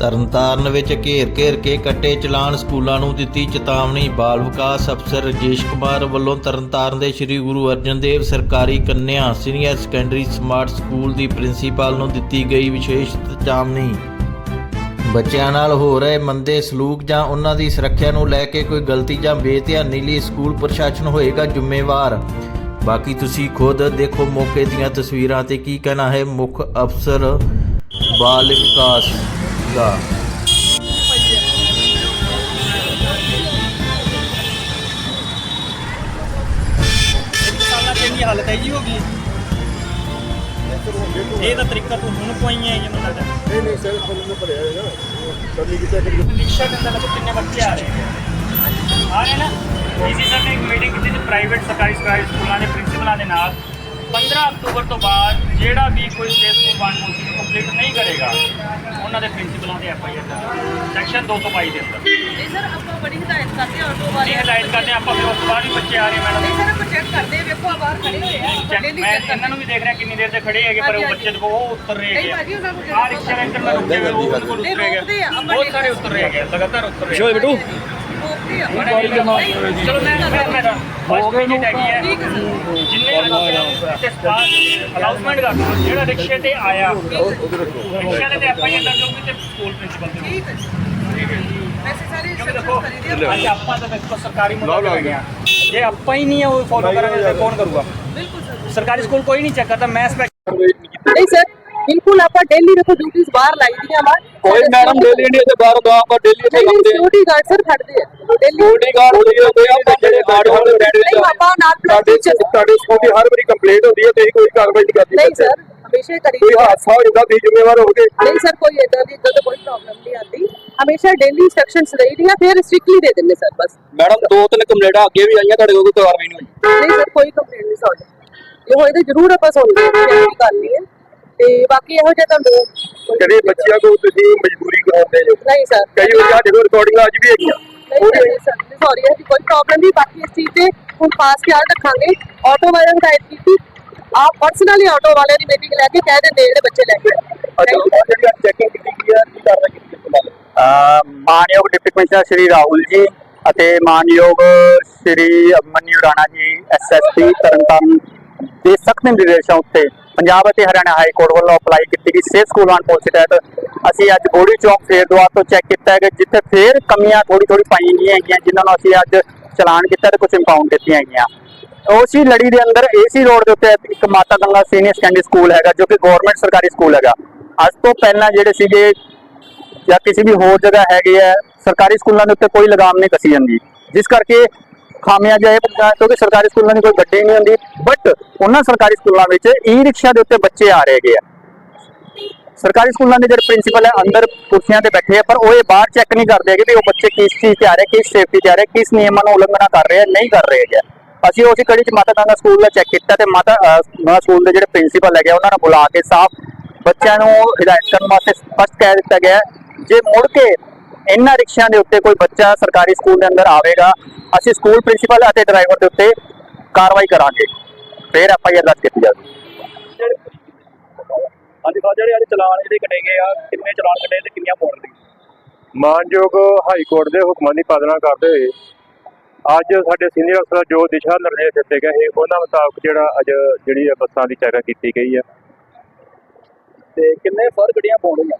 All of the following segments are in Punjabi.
ਤਰਨਤਾਰਨ ਵਿੱਚ ਘੇਰ-ਘੇਰ ਕੇ ਕੱਟੇ ਚਲਾਨ ਸਕੂਲਾਂ ਨੂੰ ਦਿੱਤੀ ਚੇਤਾਵਨੀ। ਬਾਲ ਵਿਕਾਸ ਅਫਸਰ ਰਜੇਸ਼ ਕੁਮਾਰ ਵੱਲੋਂ ਤਰਨਤਾਰਨ ਦੇ ਸ੍ਰੀ ਗੁਰੂ ਅਰਜਨ ਦੇਵ ਸਰਕਾਰੀ ਕੰਨਿਆ ਸੀਨੀਅਰ ਸੈਕੰਡਰੀ ਸਮਾਰਟ ਸਕੂਲ ਦੀ ਪ੍ਰਿੰਸੀਪਲ ਨੂੰ ਦਿੱਤੀ ਗਈ ਵਿਸ਼ੇਸ਼ ਚੇਤਾਵਨੀ। ਬੱਚਿਆਂ ਨਾਲ ਹੋ ਰਹੇ ਮੰਦੇ ਸਲੂਕ ਜਾਂ ਉਹਨਾਂ ਦੀ ਸੁਰੱਖਿਆ ਨੂੰ ਲੈ ਕੇ ਕੋਈ ਗਲਤੀ ਜਾਂ ਬੇਧਿਆਨੀ ਲਈ ਸਕੂਲ ਪ੍ਰਸ਼ਾਸਨ ਹੋਏਗਾ ਜ਼ਿੰਮੇਵਾਰ। ਬਾਕੀ ਤੁਸੀਂ ਖੁਦ ਦੇਖੋ ਮੌਕੇ ਦੀਆਂ ਤਸਵੀਰਾਂ ਤੇ ਕੀ ਕਹਿਣਾ ਹੈ ਮੁੱਖ ਅਫਸਰ ਬਾਲ ਵਿਕਾਸ। ਦਾ। ਹਾਲਤ ਹੈ ਜੀ ਗਈ ਇਹ ਤਾਂ ਤਰੀਕਾ ਤੋਂ ਹੁਣ ਪਵਾਈਆਂ ਹੈ ਮੈਨੂੰ ਲੱਗਦਾ। ਨਹੀਂ ਨਹੀਂ ਸਰ ਤੁਹਾਨੂੰ ਨੂੰ ਭਰਿਆ ਹੈ ਨਾ ਕਰਨੀ ਕਿਤੇ। ਕਰੀ ਰਿਕਸ਼ਾ ਦੇ ਅੰਦਰ ਦੇਖੋ ਕਿੰਨੇ ਬੱਚੇ ਆ ਰਹੇ ਆ ਰਹੇ ਨਾ ਸਰ ਨੇ ਇੱਕ ਮੀਟਿੰਗ ਕੀਤੀ ਸੀ ਪ੍ਰਾਈਵੇਟ ਸਰਕਾਰੀ ਸਰਕਾਰੀ ਸਕੂਲਾਂ ਦੇ ਪ੍ਰਿੰਸੀਪਲਾਂ ਦੇ ਨਾਲ। 15 ਅਕਤੂਬਰ ਤੋਂ ਬਾਅਦ ਜਿਹੜਾ ਵੀ ਕੋਈ ਸਟੇਟ ਸਕੂਲ ਕੰਪਲੀਟ ਕਰੇਗਾ ਉਹਨਾਂ ਦੇ ਪ੍ਰਿੰਸੀਪਲਾਂ ਦੇ। ਐਫ ਆਈ ਆਰ ਸੈਕਸ਼ਨ 222 ਦੇ ਅੰਦਰ। ਨਹੀਂ ਸਰ ਆਪਾਂ ਬੜੀ ਹਦਾਇਤ ਕਰਦੇ ਹਾਂ ਆਟੋ ਇਹ ਵਾਲੇ ਹਦਾਇਤ ਕਰਦੇ ਆਪਾਂ ਫਿਰ ਉਸ ਤੋਂ ਬਾਅਦ ਵੀ ਬੱਚੇ ਆ ਰਹੇ ਮੈਡਮ। ਨਹੀਂ ਸਰ ਆਪਾਂ ਚੈੱਕ ਕਰਦੇ ਵੇਖੋ ਆ ਬਾਹਰ ਖੜੇ ਹੋਏ ਆ ਮੈਂ ਚੈੱਕ ਇਹਨਾਂ ਨੂੰ ਵੀ ਦੇਖ ਰਿਹਾ ਕਿੰਨੀ ਦੇਰ ਤੇ ਖੜੇ ਹੈਗੇ ਪਰ ਉਹ ਬੱਚੇ ਦੇਖੋ ਉਹ ਉਤਰ ਰਹੇ ਨਹੀਂ ਹੈਗੇ ਭਾਜੀ ਉਹਨਾਂ ਨੂੰ ਆ ਰਿਕਸ਼ਾ ਦੇ ਅੰਦਰ ਮੈਂ ਰੁਕੇ ਹੋਏ ਉਹ ਬਿਲਕੁਲ ਉਤਰ ਰਹੇ ਹੈਗੇ ਬਹੁਤ ਸਾਰੇ ਉਤਰ ਰਹੇ ਹੈਗੇ ਲਗਾਤਾਰ ਉਤਰ ਰਹੇ ਸ਼ੋਏ ਹੈਗੇ ਬਟੂ। ਚਲੋ ਮੈਂ ਮੈਂ ਮੇਰਾ ਫਸਟ ਵਿਜ਼ਿਟ ਜਿੰਨੇ ਅਨਾਉਂਸਮੈਂਟ ਕਰ ਜਿਹੜਾ ਰਿਕਸ਼ੇ ਤੇ ਆਇਆ ਰਿਕਸ਼ੇ ਤੇ ਆਪਾਂ ਹੀ ਅੰਦਰ ਜਾਊਗੀ ਤੇ ਸਕੂਲ ਪ੍ਰਿੰਸੀਪਲ ਤੇ ਠੀਕ ਹੈ ਜੀ ਵੈਸੇ ਸਾਰੇ ਦੇਖੋ ਅੱਜ ਆਪਾਂ ਤਾਂ ਦੇਖੋ ਸਰਕਾਰੀ ਮੁਲਾਜ਼ਮ ਹੈਗੇ ਆ ਜੇ ਆਪਾਂ ਹੀ ਨਹੀਂ ਉਹ ਫੋਲੋ ਕਰਾਂਗੇ ਤਾਂ ਕੌਣ ਕਰੂਗਾ ਬਿਲਕੁਲ ਸਰਕਾਰੀ ਸਕੂਲ ਕੋਈ ਨਹੀਂ ਚੈੱਕ ਕਰਦਾ ਮੈਂ ਸਪੈਕਟ ਨਹੀਂ ਸਰ ਬਿਲਕੁਲ ਆਪਾਂ ਡੇਲੀ ਦੇਖੋ ਡਿਊਟੀਆਂ ਬਾਹਰ ਲਾਈ ਦੀਆਂ ਵਾ ਕੋਈ ਮੈਡਮ ਡੇਲੀ ਨਹੀਂ ਤੇ ਬਾਹਰ ਦਾ ਆਪਾਂ ਡੇਲੀ ਇੱਥੇ ਨਹੀਂ ਕਰਦੇ ਸਿਕਿਉਰਿਟੀ ਗਾਰਡ ਸਰ ਖੜਦੇ ਆ। ਡੇਲੀ ਸਿਕਿਉਰਿਟੀ ਗਾਰਡ ਹੁੰਦੀ ਹੈ ਕੋਈ ਆਪਾਂ ਜਿਹੜੇ ਗਾਰਡ ਹੋਣ ਬੈਠ ਨਹੀਂ ਆਪਾਂ ਨਾਲ ਸਾਡੇ ਤੁਹਾਡੇ ਸਕੂਲ ਦੀ ਹਰ ਵਾਰੀ ਕੰਪਲੇਂਟ ਹੁੰਦੀ ਹੈ ਤੇ ਕੋਈ ਕਾਰਵਾਈ ਨਹੀਂ ਕਰਦੇ ਨਹੀਂ ਸਰ ਹਮੇਸ਼ਾ ਹੀ ਕਰੀ ਕੋਈ ਹਾਦਸਾ ਹੋ ਜਾਂਦਾ ਤੁਸੀਂ ਜ਼ਿੰਮੇਵਾਰ ਹੋਗੇ ਨਹੀਂ ਸਰ ਕੋਈ ਇਦਾਂ ਦੀ ਇਦਾਂ ਦਾ ਕੋਈ ਪ੍ਰੋਬਲਮ ਨਹੀਂ ਆਉਂਦੀ। ਹਮੇਸ਼ਾ ਡੇਲੀ ਇਨਸਟਰਕਸ਼ਨਸ ਰਹੀ ਦੀਆਂ ਫਿਰ ਸਟ੍ਰਿਕਟਲੀ ਦੇ ਦਿੰਦੇ ਸਰ ਬਸ। ਮੈਡਮ ਦੋ ਤਿੰਨ ਕੰਪਲੇਂਟਾਂ ਅੱਗੇ ਵੀ ਆਈਆਂ ਤੁਹਾਡੇ ਕੋਲ ਕੋਈ ਕਾਰਵਾਈ ਨਹੀਂ ਹੋਈ। ਨਹੀਂ ਸਰ ਕੋਈ ਕੰਪਲੇਂਟ ਨਹੀਂ ਸੌਰੀ ਇਹ ਹੋਏ ਤਾਂ ਜ਼ਰੂਰ ਆਪਾਂ ਸੁਣਦੇ ਹਾਂ ਕੋਈ ਗੱਲ ਨਹੀਂ ਹੈ। ਤੇ ਬਾਕੀ ਇਹੋ ਜਿਹਾ ਤੁਹਾਨੂੰ ਜਿਹੜੇ ਬੱਚਿਆਂ ਕੋਲ ਤੁਸੀਂ ਮਜਬੂਰੀ ਕਰਾਉਂਦੇ ਜੋ ਨਹੀਂ ਸਰ। ਕਈ ਵਾਰ ਸਾਡੇ ਕੋਲ ਰਿਕਾਰਡਿੰਗਾਂ ਅੱਜ ਵੀ ਨਹੀਂ ਸਰ ਸੌਰੀ ਹੈ ਕੋਈ ਪ੍ਰੋਬਲਮ ਨਹੀਂ। ਬਾਕੀ ਇਸ ਚੀਜ਼ ਤੇ ਹੁਣ ਪਾਸ ਖਿਆਲ ਰੱਖਾਂਗੇ। ਆਟੋ ਵਾਲਿਆਂ ਨੂੰ ਹਦਾਇਤ ਕੀਤੀ। ਆਪ ਪਰਸਨਲੀ ਆਟੋ ਵਾਲਿਆਂ ਦੀ ਮੀਟਿੰਗ ਲੈ ਕੇ ਕਹਿ ਦਿੰਦੇ ਜਿਹੜੇ ਬੱਚੇ ਲੈ ਕੇ। ਆਏ। ਅੱਛਾ ਜਿਹੜੀ ਚੈਕਿੰਗ ਕੀਤੀ ਗਈ ਹੈ ਕੀ ਕਾਰਵਾਈ ਕੀਤੀ ਗਈ ਹੈ ਮਾਨਯੋਗ ਡਿਪਟੀ ਕਮਿਸ਼ਨਰ ਸ਼੍ਰੀ ਰਾਹੁਲ ਜੀ ਅਤੇ ਮਾਨਯੋਗ ਸ਼੍ਰੀ ਮਨੀ ਰਾਣਾ ਜੀ ਐਸਐਸਪੀ ਤਰਨਤਾਰਨ ਦੇ ਸਖਤ ਨਿਰਦੇਸ਼ਾਂ ਉੱਤੇ। ਪੰਜਾਬ ਅਤੇ ਹਰਿਆਣਾ ਹਾਈ ਕੋਰਟ ਵੱਲੋਂ ਅਪਲਾਈ ਕੀਤੀ ਗਈ ਸੇਫ ਸਕੂਲ ਵਾਨ ਪਾਲਿਸੀ ਤਹਿਤ। ਅਸੀਂ ਅੱਜ ਬੋੜੀ ਚੌਕ ਫੇਰ ਦੁਆਰ ਤੋਂ ਚੈੱਕ ਕੀਤਾ ਹੈ ਕਿ ਜਿੱਥੇ ਫੇਰ ਕਮੀਆਂ ਥੋੜੀ ਥੋੜੀ ਪਾਈਆਂ ਗਈਆਂ ਹੈਗੀਆਂ, ਜਿਨ੍ਹਾਂ ਨੂੰ ਅਸੀਂ ਅੱਜ ਚਲਾਨ ਕੀਤਾ ਤੇ ਕੁਝ ਇੰਪਾਊਂਡ ਕੀਤੀਆਂ ਹੈਗੀਆਂ। ਉਸੇ ਲੜੀ ਦੇ ਅੰਦਰ ਏਸੀ ਰੋਡ ਦੇ ਉੱਤੇ ਇੱਕ ਮਾਤਾ ਗੰਗਾ ਸੀਨੀਅਰ ਸੈਕੰਡਰੀ ਸਕੂਲ ਹੈਗਾ, ਜੋ ਕਿ ਗਵਰਨਮੈਂਟ ਸਰਕਾਰੀ ਸਕੂਲ ਹੈਗਾ। ਅੱਜ ਤੋਂ ਪਹਿਲਾਂ ਜਿਹੜੇ ਸੀਗੇ ਜਾਂ ਕਿਸੇ ਵੀ ਹੋਰ ਜਗ੍ਹਾ ਹੈਗੇ ਆ, ਸਰਕਾਰੀ ਸਕੂਲਾਂ ਦੇ ਉੱਤੇ ਕੋਈ ਲਗਾਮ ਨਹੀਂ ਕਸੀ ਜਾਂਦੀ। ਜਿਸ ਕਰਕੇ ਖਾਮਿਆਂ ਜਾਏ ਕਿਉਂਕਿ ਸਰਕਾਰੀ ਸਕੂਲਾਂ ਦੀ ਕੋਈ ਗੱਡੀ ਨਹੀਂ ਹੁੰਦੀ। ਬਟ ਉਹਨਾਂ ਸਰਕਾਰੀ ਸਕੂਲਾਂ ਵਿੱਚ ਈ ਰਿਕਸ਼ਾ ਦੇ ਉੱਤੇ ਬੱਚੇ ਆ ਰਹੇ ਹੈਗੇ ਆ। ਸਰਕਾਰੀ ਸਕੂਲਾਂ ਦੇ ਜਿਹੜੇ ਪ੍ਰਿੰਸੀਪਲ ਹੈ, ਅੰਦਰ ਕੁਰਸੀਆਂ ਤੇ ਬੈਠੇ ਆ, ਪਰ ਉਹ ਇਹ ਬਾਹਰ ਚੈੱਕ ਨਹੀਂ ਕਰਦੇ ਹੈਗੇ ਵੀ ਉਹ ਬੱਚੇ ਕਿਸ ਚੀਜ਼ ਤੇ ਆ ਰਹੇ, ਕਿਸ ਸੇਫਟੀ ਤੇ ਆ ਰਹੇ, ਕਿਸ ਨਿਯਮਾਂ ਨੂੰ ਉਲੰਘਣਾ ਕਰ ਰਹੇ ਆ, ਨਹੀਂ ਕਰ ਰਹੇ ਹੈਗੇ ਅਸੀਂ ਉਸੇ ਕੜੀ ਚ ਮਾਤਾ ਗੰਗਾ ਸਕੂਲ ਦਾ ਚੈੱਕ ਕੀਤਾ ਤੇ ਮਾਤਾ ਸਕੂਲ ਦੇ ਜਿਹੜੇ ਪ੍ਰਿੰਸੀਪਲ ਹੈਗੇ ਉਹਨਾਂ ਨੂੰ ਬੁਲਾ ਕੇ ਸਾਫ਼ ਬੱਚਿਆਂ ਨੂੰ ਹਿਦਾਇਤ ਕਰਨ ਵਾਸਤੇ ਸਪਸ਼ਟ ਕਹਿ ਦਿੱਤਾ ਗਿਆ ਜੇ ਮੁੜ ਕੇ ਇਹਨਾਂ ਰਿਕਸ਼ਿਆਂ ਦੇ ਉੱਤੇ ਕੋਈ ਬੱਚਾ ਸਰਕਾਰੀ ਸਕੂਲ ਦੇ ਅੰਦਰ ਆਵੇਗਾ ਅਸੀਂ ਸਕੂਲ ਪ੍ਰਿੰਸੀਪਲ ਅਤੇ ਡਰਾਈਵਰ ਦੇ ਉੱਤੇ ਕਾਰਵਾਈ ਕਰਾਂਗੇ। ਫਿਰ ਐਫ ਆਈ ਆਰ ਦਰਜ ਕੀਤੀ ਜਾਵੇਗੀ। ਹਾਂਜੀ ਜਿਹੜੇ ਅੱਜ ਚਲਾਨ ਜਿਹੜੇ ਕੱਟੇ ਗਏ ਆ ਕਿੰਨੇ ਚਲਾਨ ਕੱਟੇ ਤੇ ਕਿੰਨੀਆਂ ਮੋੜ ਲਈ ਮਾਨਯੋਗ ਹਾਈ ਕੋਰਟ ਦੇ ਹੁਕਮਾਂ ਦੀ ਪਾਲਣਾ ਕਰਦੇ ਹੋਏ ਅੱਜ ਸਾਡੇ ਸੀਨੀਅਰ ਅਫਸਰ ਜੋ ਦਿਸ਼ਾ ਨਿਰਦੇਸ਼ ਦਿੱਤੇ ਗਏ ਉਹਨਾਂ ਮੁਤਾਬਕ ਜਿਹੜਾ ਅੱਜ ਜਿਹੜੀ ਬੱਸਾਂ ਦੀ ਚੈਕਿੰਗ ਕੀਤੀ ਗਈ ਹੈ। ਤੇ ਕਿੰਨੇ ਫਰ ਗੱਡੀਆਂ ਪਾਉਣੀਆਂ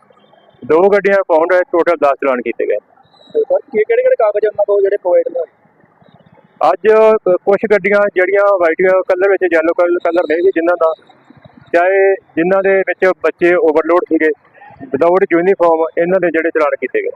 ਦੋ ਗੱਡੀਆਂ ਪਾਉਂਡ ਟੋਟਲ 10 ਚਲਾਨ ਕੀਤੇ ਗਏ। ਸਰ ਕਿਹੜੇ ਕਿਹੜੇ ਕਾਗਜ਼ ਉਹਨਾਂ ਕੋਲ ਜਿਹੜੇ ਪ੍ਰੋਵਾਈਡ ਨੇ? ਅੱਜ ਕੁਝ ਗੱਡੀਆਂ ਜਿਹੜੀਆਂ ਵਾਈਟ ਕਲਰ ਵਿੱਚ ਯੈਲੋ ਕਲਰ ਨਹੀਂ ਸੀ ਜਿਨ੍ਹਾਂ ਦਾ ਚਾਹੇ ਜਿਨ੍ਹਾਂ ਦੇ ਵਿੱਚ ਬੱਚੇ ਓਵਰਲੋਡ ਸੀਗੇ ਵਿਦਆਊਟ ਯੂਨੀਫਾਰਮ ਇਹਨਾਂ ਦੇ ਜਿਹੜੇ ਚਲਾਨ ਕੀਤੇ ਗਏ।